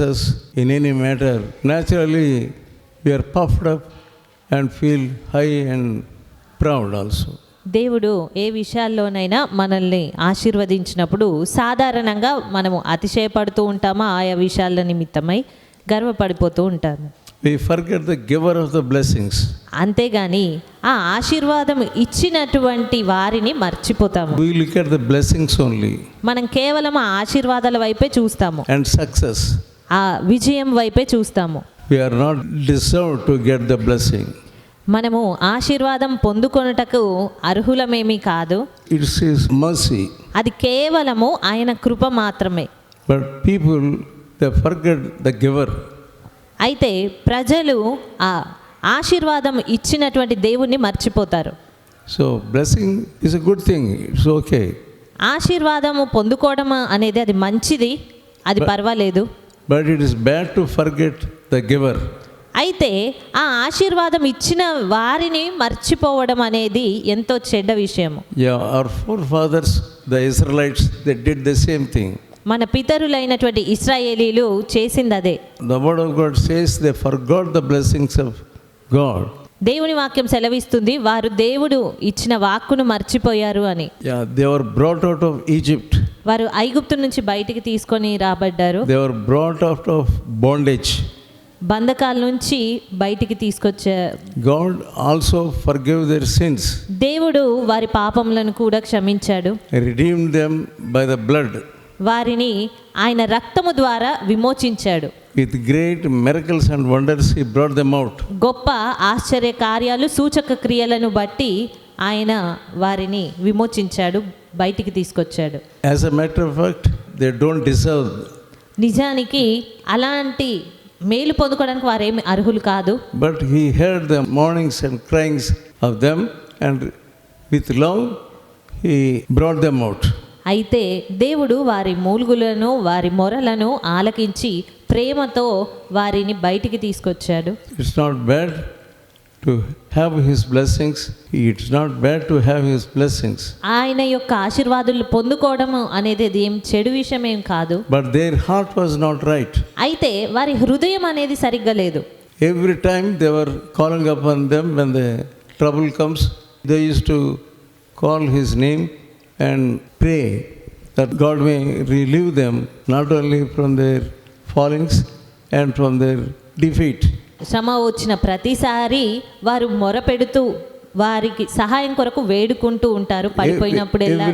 us in any matter, naturally we are puffed up and feel high and proud also. దేవుడు ఏ విషయాల్లోనైనా మనల్ని ఆశీర్వదించినప్పుడు సాధారణంగా మనము అతిశయపడుతూ ఉంటామా ఆయా విషయాల నిమిత్తమై గర్వపడిపోతూ ఉంటాము We forget the giver of the blessings. అంతేగాని ఆ ఆశీర్వాదం ఇచ్చినటువంటి వారిని మర్చిపోతాము We look at the blessings only మనం కేవలం ఆ ఆశీర్వాదాల వైపే చూస్తాము and success. ఆ విజయం వైపే చూస్తాము We are not deserved to get the blessing. మనము ఆశీర్వాదం పొందుకొనుటకు అర్హులమేమీ కాదు It's His mercy. అది కేవలము ఆయన కృప మాత్రమే But people, they forget the giver. అయితే ప్రజలు ఆ ఆశీర్వాదం ఇచ్చినటువంటి దేవుణ్ణి మర్చిపోతారు So, blessing is a good thing. It's okay. ఆశీర్వాదము పొందుకోవడం అనేది అది మంచిది అది పర్వాలేదు but it is bad to forget the giver అయితే ఆ ఆశీర్వాదం ఇచ్చిన వారిని మర్చిపోవడం అనేది ఎంతో చెడ్డ విషయం ya our fathers the Israelites they did the same thing మన పితరులైనటువంటి ఇజ్రాయేలీలు చేసింది అదే. The word of God says they the blessings of God దేవుని వాక్యం సెలవిస్తుంది వారు దేవుడు ఇచ్చిన వాక్కును మర్చిపోయారు అని. Ya they were brought out of Egypt వారు ఐగుప్తు నుంచి బయటికి తీసుకొని రాబడ్డారు. They were brought out of bondage బంధకాల నుంచి బయటికి తీసుకొచ్చే God also forgive their దేవుడు వారి పాపములను కూడా క్షమించాడు. Redeem them by the blood వారిని ఆయన రక్తము ద్వారా విమోచించాడు. With great miracles and wonders he brought them out గొప్ప ఆశ్చర్య కార్యాలు సూచక క్రియలను బట్టి ఆయన వారిని విమోచించాడు. బయటికి తీసుకొచ్చాడు. As a matter of fact they don't deserve నిజానికి అలాంటి మేలు పొందుకోవడానికి వారేమి అర్హులు కాదు. But he heard the mournings and cryings of them and with love he brought them out అయితే దేవుడు వారి మూలుగులను వారి మొరలను ఆలకించి ప్రేమతో వారిని బయటికి తీసుకొచ్చాడు. It's not bad to have His blessings. It's not bad to have His blessings. ఆయన యొక్క ఆశీర్వాదాలు పొందుకోవడం అనేది ఏం చెడు విషయం ఏం కాదు But their heart was not right. అయితే వారి హృదయం అనేది సరిగ్గా లేదు Every time they were calling upon them when the trouble comes, they used to call His name and pray that God may relieve them not only from their fallings and from their defeat. శ్రమ వచ్చిన ప్రతిసారి వారు మొరపెడుతూ వారికి సహాయం కొరకు వేడుకుంటూ ఉంటారు పడిపోయినప్పుడెల్లా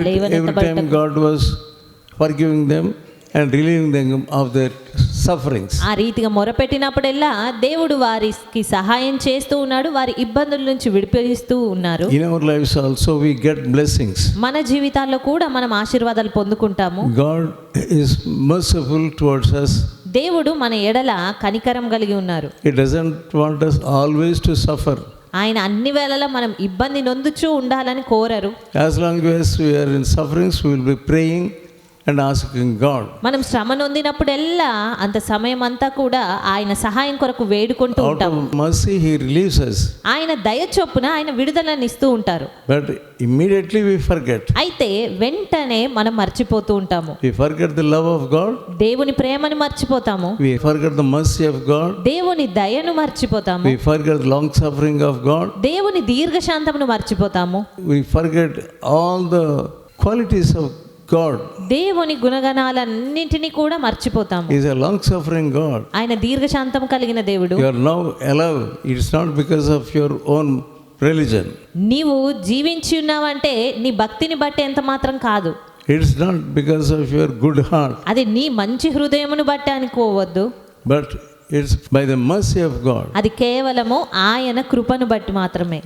and relieving them of their sufferings. ఆ రీతిగా మొరపెట్టినప్పుడెల్లా దేవుడు వారికి సహాయం చేస్తూ ఉన్నాడు వారి ఇబ్బందుల నుంచి విడిపిస్తూ ఉన్నారు blessings. మన జీవితాల్లో కూడా మనం ఆశీర్వాదాలు పొందుకుంటాము is merciful towards us. దేవుడు మన ఎడల కనికరం కలిగి ఉన్నారు. He doesn't want always to suffer ఆయన అన్ని వేళలా మనం ఇబ్బంది నొందుచూ ఉండాలని కోరారు. Sufferings will be praying and asking God మనం శ్రమ నొందినప్పుడెల్లా అంత సమయం అంతా కూడా ఆయన సహాయం కొరకు వేడుకుంటూ ఉంటాం మర్సీ హి రిలీజెస్ ఆయన దయ చొప్పున ఆయన విడుదలనిస్తూ ఉంటారు. బట్ ఇమిడియట్లీ వి ఫర్గెట్ అయితే వెంటనే మనం మర్చిపోతూ ఉంటాము. We forget the love of God దేవుని ప్రేమను మర్చిపోతాము. We forget the mercy of God దేవుని దయను మర్చిపోతాము. We forget the long suffering of God దేవుని దీర్ఘశాంతమును మర్చిపోతాము. We forget all the qualities of God. దేవుని గుణగణాలన్నింటినీ కూడా మర్చిపోతాము is a long suffering God. ఆయన దీర్ఘశాంతం కలిగిన దేవుడు You are now alive. It's not because of your own religion. నీవు జీవించి ఉన్నావంటే నీ భక్తిని బట్టి ఎంత మాత్రం కాదు It's not because of your good heart. అది నీ మంచి హృదయమును బట్టి అనుకోవద్దు But it's by the mercy of God. అది కేవలము ఆయన కృపను బట్టి మాత్రమే